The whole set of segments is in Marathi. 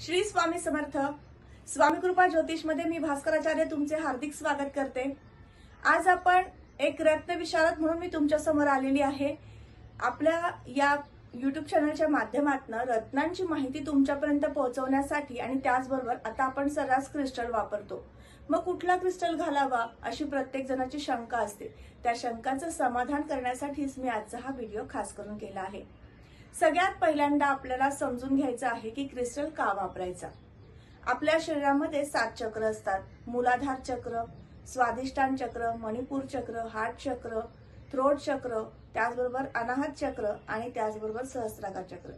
श्री स्वामी समर्थ. स्वामी कृपा ज्योतिषमध्ये मी भास्कराचार्य तुमचे हार्दिक स्वागत करते. आज आपण एक रत्न विशारद म्हणून मी तुमच्यासमोर आलेली आहे. आपल्या या युट्यूब चॅनलच्या माध्यमातून रत्नांची माहिती तुमच्यापर्यंत पोहोचवण्यासाठी आणि त्याचबरोबर आता आपण सर्रास क्रिस्टल वापरतो. मग कुठला क्रिस्टल घालावा अशी प्रत्येक जणाची शंका असते. त्या शंकांचं समाधान करण्यासाठीच मी आजचा हा व्हिडिओ खास करून केला आहे. सगळ्यात पहिल्यांदा आपल्याला समजून घ्यायचं आहे की क्रिस्टल का वापरायचा. आपल्या शरीरामध्ये सात चक्र असतात. मूलाधार चक्र स्वादिष्टान चक्र मणिपूर चक्र हार्ट चक्र थ्रोट चक्र त्याचबरोबर अनाहत चक्र आणि त्याचबरोबर सहस्राकार चक्र.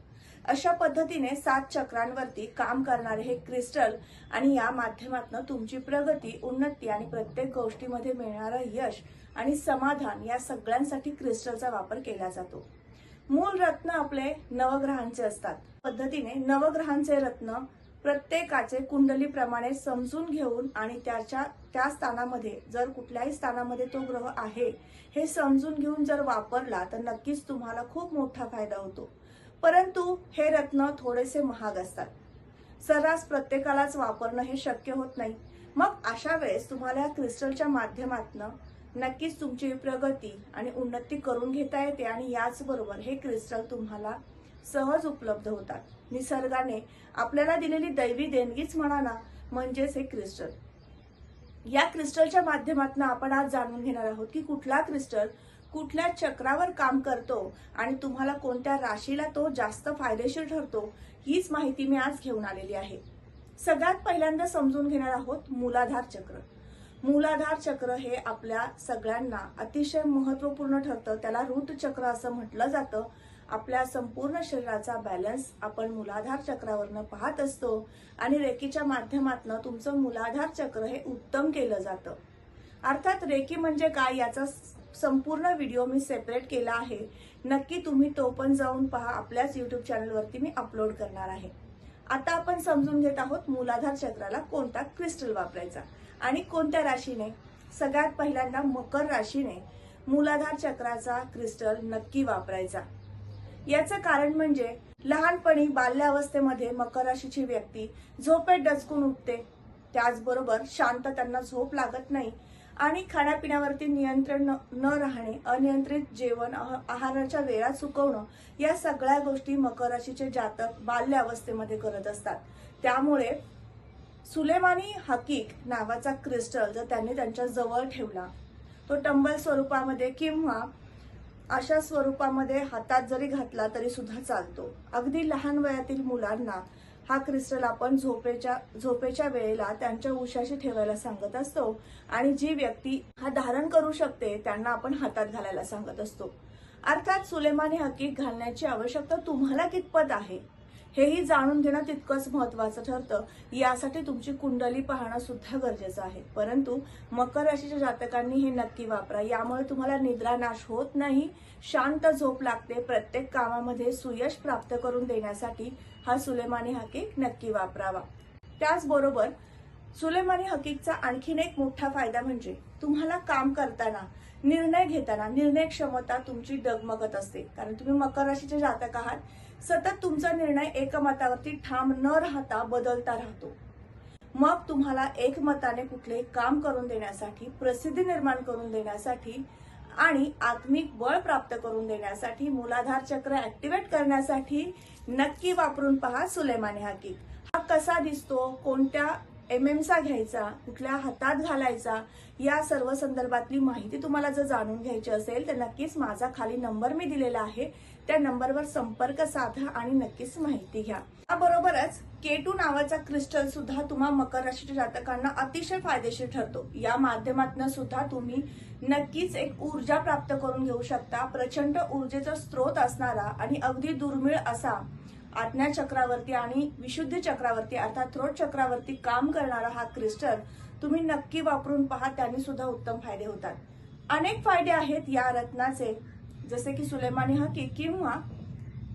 अशा पद्धतीने सात चक्रांवरती काम करणारे हे क्रिस्टल आणि या माध्यमातून तुमची प्रगती उन्नती आणि प्रत्येक गोष्टीमध्ये मिळणारं यश आणि समाधान या सगळ्यांसाठी क्रिस्टलचा वापर केला जातो. मूळ रत्न आपले नवग्रहांचे असतात. पद्धतीने नवग्रहांचे रत्न प्रत्येकाचे कुंडलीप्रमाणे समजून घेऊन आणि त्याच्या त्या स्थानामध्ये जर कुठल्याही स्थानामध्ये तो ग्रह आहे हे समजून घेऊन जर वापरला तर नक्कीच तुम्हाला खूप मोठा फायदा होतो. परंतु हे रत्न थोडेसे महाग असतात. सर्रास प्रत्येकालाच वापरणं हे शक्य होत नाही. मग अशा वेळेस तुम्हाला या क्रिस्टलच्या माध्यमातून नक्कीच तुमची प्रगती आणि उन्नती करून घेता येते आणि याचबरोबर हे क्रिस्टल तुम्हाला सहज उपलब्ध होतात. निसर्गाने आपल्याला दिलेली दैवी देणगीच म्हणा ना म्हणजेच हे क्रिस्टल. या क्रिस्टलच्या माध्यमातून आपण आज जाणून घेणार आहोत की कुठला क्रिस्टल कुठल्या चक्रावर काम करतो आणि तुम्हाला कोणत्या राशीला तो जास्त फायदेशीर ठरतो हीच माहिती मी आज घेऊन आलेली आहे. सगळ्यात पहिल्यांदा समजून घेणार आहोत मूलाधार चक्र. मूलाधार चक्र हे आपल्या सगळ्यांना अतिशय महत्त्वपूर्ण ठरतं. त्याला ऋत चक्र असं म्हटलं जातं. आपल्या संपूर्ण शरीराचा बॅलन्स आपण मूलाधार चक्रावरनं पाहत असतो आणि रेकीच्या माध्यमातून तुमचं मूलाधार चक्र हे उत्तम केलं जातं. अर्थात रेकी म्हणजे काय याचा संपूर्ण व्हिडिओ मी सेपरेट केला आहे. नक्की तुम्ही तो पण जाऊन पहा. आपल्याच युट्यूब चॅनलवरती मी अपलोड करणार आहे. आता आपण समजून घेत आहोत मूलाधार चक्राला कोणता क्रिस्टल वापरायचा आणि कोणत्या राशीने? सगळ्यात पहिल्यांदा मकर राशीने मूलाधार चक्राचा क्रिस्टल नक्की वापरायचा. याचं कारण म्हणजे लहानपणी बाल्यावस्थेमध्ये मकर राशीची व्यक्ती झोपेत डचकून उठते. त्याचबरोबर शांत त्यांना झोप लागत नाही. आणि खाण्यापिण्यावरती नियंत्रण न- न राहणे अनियंत्रित जेवण आह- आहाराच्या वेळा चुकवणं या सगळ्या गोष्टी मकर राशीचे जातक बाल्यावस्थेमध्ये करत असतात. त्यामुळे सुलेमानी हकीक नावाचा क्रिस्टल जर त्यांनी त्यांच्या जवळ ठेवला तो टंबल स्वरूपामध्ये किंवा अशा स्वरूपामध्ये हातात जरी घातला तरी सुद्धा चालतो. अगदी लहान वयातील मुलांना हा क्रिस्टल आपण झोपेच्या झोपेच्या वेळेला त्यांच्या उशाशी ठेवायला सांगत असतो. आणि जी व्यक्ती हा धारण करू शकते त्यांना आपण हातात घालायला सांगत असतो. अर्थात सुलेमानी हकीक घालण्याची आवश्यकता तुम्हाला कितपत आहे? हेही जाणून घेणं तितकंच महत्वाचं ठरतं. यासाठी तुमची कुंडली पाहणं सुद्धा गरजेचं आहे. परंतु मकर राशीच्या जातकांनी हे नक्की वापरा. यामुळे तुम्हाला निद्रानाश होत नाही शांत झोप लागते. प्रत्येक कामामध्ये सुयश प्राप्त करून देण्यासाठी हा सुलेमानी हकीक नक्की वापरावा. त्याचबरोबर सुलेमानी हकीकचा आणखीन एक मोठा फायदा म्हणजे तुम्हाला काम करताना निर्णय घेताना निर्णय क्षमता तुमची डगमगत असते. कारण तुम्ही मकर राशीचे जातक आहात. सतत तुमचा निर्णय एकमतावरती ठाम न राहता बदलता राहतो. मग तुम्हाला एकमताने कुठले काम करून देण्यासाठी प्रसिद्धी निर्माण करून देण्यासाठी आणि आत्मिक बळ प्राप्त करून देण्यासाठी मूलाधार चक्र ऍक्टिव्हेट करण्यासाठी नक्की वापरून पहा सुलेमानी हाकीक हा कसा दिसतो? कोणत्या एम एमचा घ्यायचा? कुठल्या हातात घालायचा? या सर्व संदर्भातली माहिती तुम्हाला जर जाणून घ्यायची असेल तर नक्कीच माझा खाली नंबर मी दिलेला आहे. त्या नंबरवर संपर्क साधा आणि नक्कीच माहिती घ्या. त्याबरोबरच केटू नावाचा क्रिस्टल सुद्धा तुम्हा मकर राशीच्या जातकांना अतिशय फायदेशीर ठरतो. या माध्यमातून सुद्धा तुम्ही नक्कीच एक ऊर्जा प्राप्त करून घेऊ शकता. प्रचंड ऊर्जेचा स्रोत असणारा आणि अगदी दुर्मिळ असा आज्ञा चक्रावरती आणि विशुद्ध चक्रावरती अर्थात थ्रोट चक्रावरती काम करणारा हा क्रिस्टल तुम्ही नक्की वापरून पहा. त्याने सुद्धा उत्तम फायदे होतात. अनेक फायदे आहेत या रत्नाचे. जसे की सुलेमानी हकी किंवा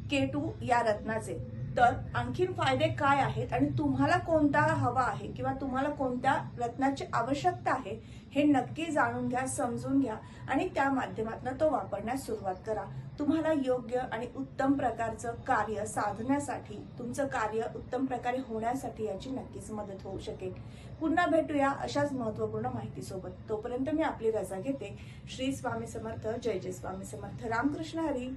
के टू या रत्नाचे. तर आणखीन फायदे काय आहेत आणि तुम्हाला कोणता हवा आहे किंवा तुम्हाला कोणत्या रत्नाची आवश्यकता आहे हे नक्की जाणून घ्या समजून घ्या आणि त्या माध्यमातून तो वापरण्यास सुरुवात करा. तुम्हाला योग्य आणि उत्तम प्रकारचं कार्य साधण्यासाठी तुमचं कार्य उत्तम प्रकारे होण्यासाठी याची नक्कीच मदत होऊ शकेल. पुन्हा भेटूया अशाच महत्त्वपूर्ण माहितीसोबत. तोपर्यंत मी आपली रजा घेते. श्री स्वामी समर्थ जय जय स्वामी समर्थ. रामकृष्ण हरी.